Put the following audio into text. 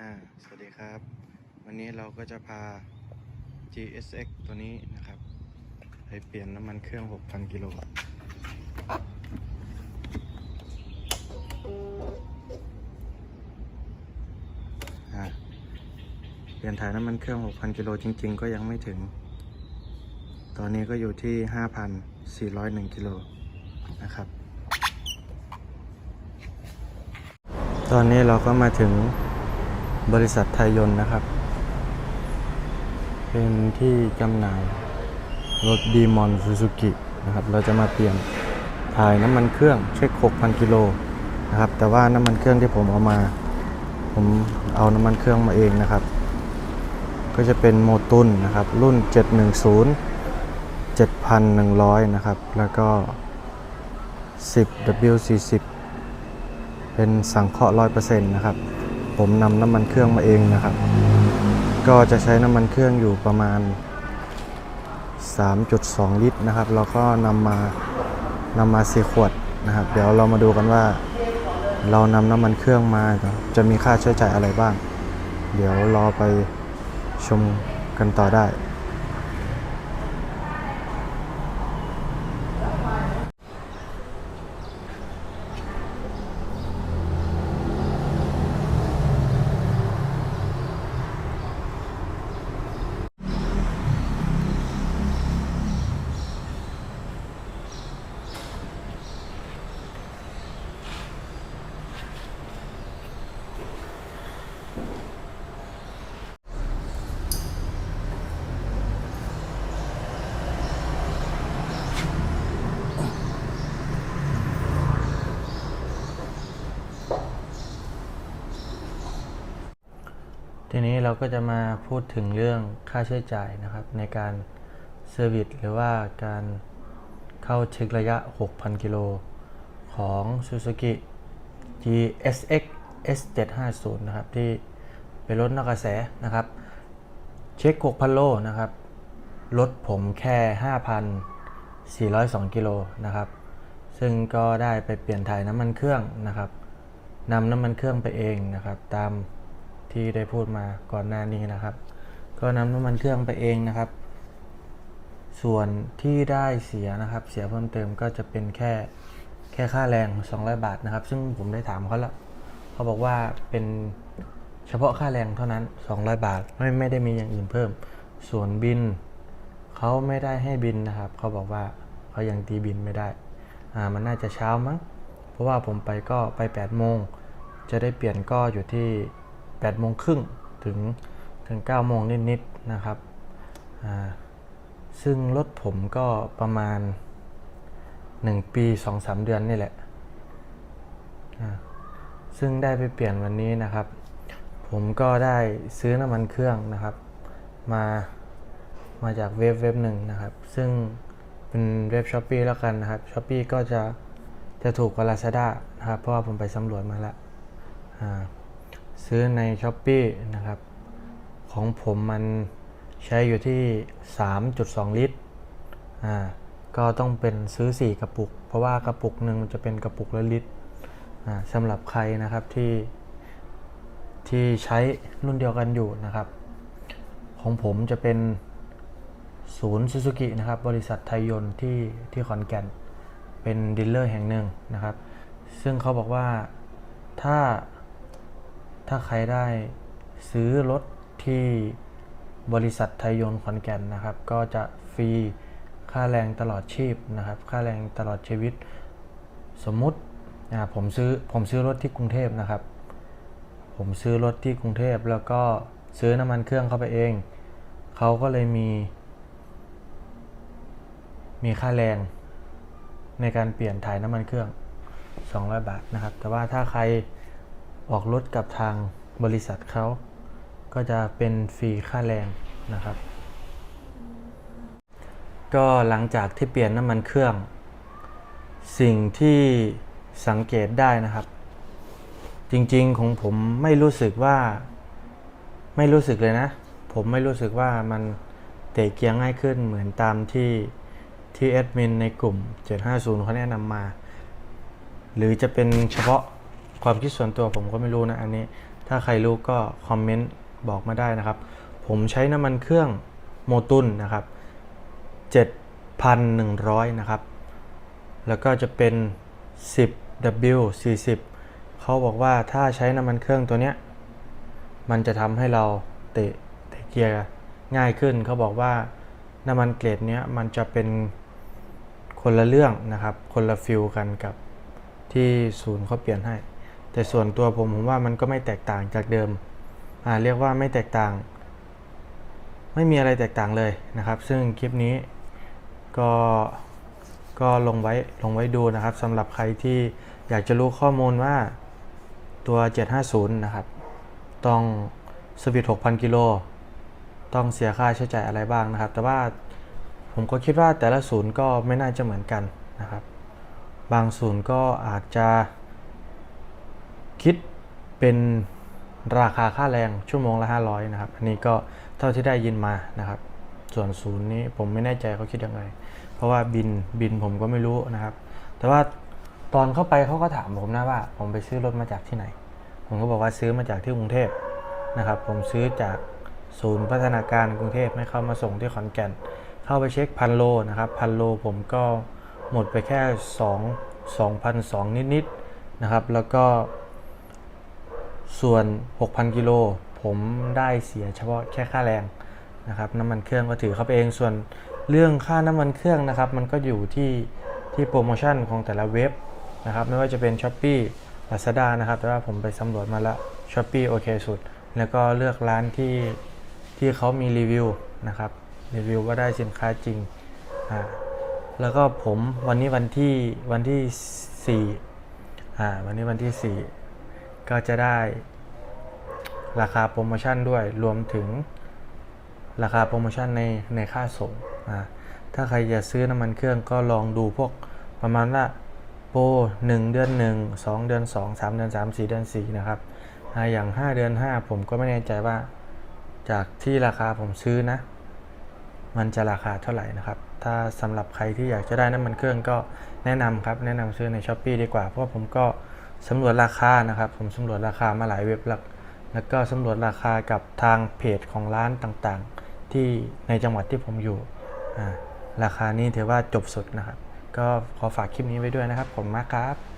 อ่าสวัสดีครับ วันนี้เราก็จะพา GSX ตัวนี้นะครับไปเปลี่ยนน้ำมันเครื่อง 6,000 กิโลเปลี่ยนถ่ายน้ำมันเครื่อง 6,000 กิโลจริง ๆ ก็ยังไม่ถึง ตอนนี้ก็อยู่ที่ 5,401 กิโลนะครับ ตอนนี้เราก็มาถึง บริษัทไทยยนต์นะครับ เป็นที่จำหน่ายรถดีมอนซูซูกินะครับ เราจะมาเปลี่ยนถ่ายน้ำมันเครื่องเช็ค 6,000 กิโลนะครับ แต่ว่าน้ำมันเครื่องที่ผมเอามา ผมเอาน้ำมันเครื่องมาเองนะครับ ก็จะเป็นโมตุนนะครับ รุ่น 710 7,100 นะครับ แล้วก็ 10W40 เป็นสังเคราะห์ร้อยเปอร์เซ็นต์นะครับ ผมนำน้ำมันเครื่องมาเองนะครับ ก็จะใช้น้ำมันเครื่องอยู่ประมาณ 3.2 ลิตรนะครับแล้วก็นำมานำมาสีขวดนะครับ เดี๋ยวเรามาดูกันว่า เรานำน้ำมันเครื่องมาจะมีค่าใช้จ่ายอะไรบ้าง เดี๋ยวรอไปชมกันต่อได้ ทีนี้เราก็จะมาพูดถึงเรื่องค่าใช้จ่ายนะครับ ในการเซอร์วิสหรือว่าการเข้าเช็คระยะ 6,000 กิโลของ Suzuki GSX S750 นะครับ ที่เป็นรถนอกกระแสนะครับ เช็ค 6,000 โลนะครับ รถผมแค่ 5,402 กิโลนะครับ ซึ่งก็ได้ไปเปลี่ยนถ่ายน้ำมันเครื่องนะครับนำน้ำมันเครื่องไปเองนะครับ ตาม ที่ได้พูดมาก่อนหน้านี้นะครับ ก็นำน้ำมันเครื่องไปเองนะครับ ส่วนที่ได้เสียนะครับ เสียเพิ่มเติมก็จะเป็นแค่แค่ค่าแรง 200 บาทนะครับ ซึ่งผมได้ถามเขาแล้วเขาบอกว่าเป็นเฉพาะค่าแรงเท่านั้น 200 บาทไม่ไม่ได้มีอย่างอื่นเพิ่ม ส่วนบินเขาไม่ได้ให้บินนะครับ เขาบอกว่าเขายังตีบินไม่ได้อ่ามันน่าจะเช้ามั้ง เพราะว่าผมไปก็ไป8โมงจะได้เปลี่ยนก็อยู่ที่ 8โมงครึ่งถึงถึง9โมงนิดๆนะครับซึ่งรถผมก็ประมาณ 1 ปี 2-3 เดือนนี่แหละ ซึ่งได้ไปเปลี่ยนวันนี้นะครับ ผมก็ได้ซื้อน้ำมันเครื่องนะครับ มามาจากเว็บเว็บหนึ่งนะครับ ซึ่งเป็นเว็บช้อปปีแล้วกันนะครับช้อปปีก็จะจะถูกกว่า Lazada นะครับ เพราะว่าผมไปสำรวจมาแล้วอ่า ซื้อในช้อปปีนะครับ ของผมมันใช้อยู่ที่ 3.2 ลิตรอ่าก็ต้องเป็นซื้อ 4 กระปุก เพราะว่ากระปุกหนึ่งมันจะเป็นกระปุกละลิตรอ่าสำหรับใครนะครับที่ที่ใช้รุ่นเดียวกันอยู่นะครับ ของผมจะเป็นศูนย์ซูซูกินะครับ บริษัทไทยยนต์ที่ที่ขอนแก่น เป็นดีลเลอร์แห่งหนึ่งนะครับ ซึ่งเขาบอกว่าถ้า ถ้าใครได้ซื้อรถที่บริษัทไทยยนต์ขอนแก่นนะครับ ก็จะฟรีค่าแรงตลอดชีพนะครับ ค่าแรงตลอดชีวิต สมมุติอ่าผมซื้อผมซื้อรถที่กรุงเทพนะครับ ผมซื้อรถที่กรุงเทพแล้วก็ซื้อน้ำมันเครื่องเข้าไปเอง เขาก็เลยมี มีค่าแรงในการเปลี่ยนถ่ายน้ำมันเครื่อง 200 บาทนะครับ แต่ว่าถ้าใคร ออกรถกับทางบริษัทเขา ก็จะเป็นฟรีค่าแรงนะครับ ก็หลังจากที่เปลี่ยนน้ำมันเครื่อง สิ่งที่สังเกตได้นะครับ จริงๆของผมไม่รู้สึกว่าไม่รู้สึกเลยนะ ผมไม่รู้สึกว่ามันเตะเกียร์ง่ายขึ้นเหมือนตามที่ที่แอดมินในกลุ่ม 750เขาแนะนำมา หรือจะเป็นเฉพาะ ความคิดส่วนตัวผมก็ไม่รู้นะอันนี้ ถ้าใครรู้ก็คอมเมนต์บอกมาได้นะครับ ผมใช้น้ำมันเครื่องโมตุนนะครับ 7,100 นะครับ แล้วก็จะเป็น 10W 40 เขาบอกว่าถ้าใช้น้ำมันเครื่องตัวเนี้ย มันจะทำให้เราเตะเตะเกียร์ง่ายขึ้น เขาบอกว่าน้ำมันเกรดเนี้ยมันจะเป็นคนละเรื่องนะครับ คนละฟิลกันกับที่ศูนย์เขาเปลี่ยนให้ แต่ส่วนตัวผมผมว่ามันก็ไม่แตกต่างจากเดิมอ่าเรียกว่าไม่แตกต่าง ไม่มีอะไรแตกต่างเลยนะครับ ซึ่งคลิปนี้ก็ก็ลงไว้ลงไว้ดูนะครับสำหรับใครที่อยากจะรู้ข้อมูลว่าตัว 750 นะครับ ต้องสวิต6,000 กิโล ต้องเสียค่าใช้จ่ายอะไรบ้างนะครับ แต่ว่าผมก็คิดว่าแต่ละศูนย์ก็ไม่น่าจะเหมือนกันนะครับ บางศูนย์ก็อาจจะ คิดเป็นราคาค่าแรงชั่วโมงละ 500 นะครับ อันนี้ก็เท่าที่ได้ยินมานะครับ ส่วนศูนย์นี้ผมไม่แน่ใจเขาคิดยังไง เพราะว่าบินบินผมก็ไม่รู้นะครับ แต่ว่าตอนเข้าไปเขาก็ถามผมนะว่า ผมไปซื้อรถมาจากที่ไหน ผมก็บอกว่าซื้อมาจากที่กรุงเทพนะครับ ผมซื้อจากศูนย์พัฒนาการกรุงเทพให้เข้ามาส่งที่ขอนแก่น เข้าไปเช็คพันโลนะครับ พันโลผมก็หมดไปแค่ 2 2,002นิดๆนะครับ แล้วก็ ส่วน 6,000 กิโล ผมได้เสียเฉพาะแค่ค่าแรงนะครับน้ำมันเครื่องก็ถือเข้าไปเองส่วนเรื่องค่าน้ำมันเครื่องนะครับ มันก็อยู่ที่ที่โปรโมชั่นของแต่ละเว็บนะครับ ไม่ว่าจะเป็น s h อ p e e Lazada นะครับ แต่ว่าผมไปสำรวจมาล้ว s h อ p e e โอเคสุด แล้วก็เลือกร้านที่ที่เขามีรีวิวนะครับรีวิวว่าได้สินค้าจริงอ่าแล้วก็ผมวันนี้วันที่วันที่4อ่าวันนี้วันที่4 ก็จะได้ราคาโปรโมชั่นด้วยรวมถึงราคาโปรโมชั่นในในค่าส่งอ่าถ้าใครจะซื้อน้ำมันเครื่องก็ลองดูพวกประมาณว่าโปร1 เดือน 1 2 เดือน 2 3 เดือน 3 4 เดือน 4 นะครับอ่าอย่าง 5 เดือน 5 ผมก็ไม่แน่ใจว่าจากที่ราคาผมซื้อนะ มันจะราคาเท่าไหร่นะครับ ถ้าสำหรับใครที่อยากจะได้น้ำมันเครื่องก็แนะนำครับ แนะนำซื้อใน s h อ p e e ดีกว่า เพราะผมก็ สำรวจราคานะครับ ผมสำรวจราคามาหลายเว็บแล้วแล้วก็สำรวจราคากับทางเพจของร้านต่างๆ ที่ในจังหวัดที่ผมอยู่ราคานี้ถือว่าจบสุดนะครับ ก็ขอฝากคลิปนี้ไว้ด้วยนะครับ ผมมากครับ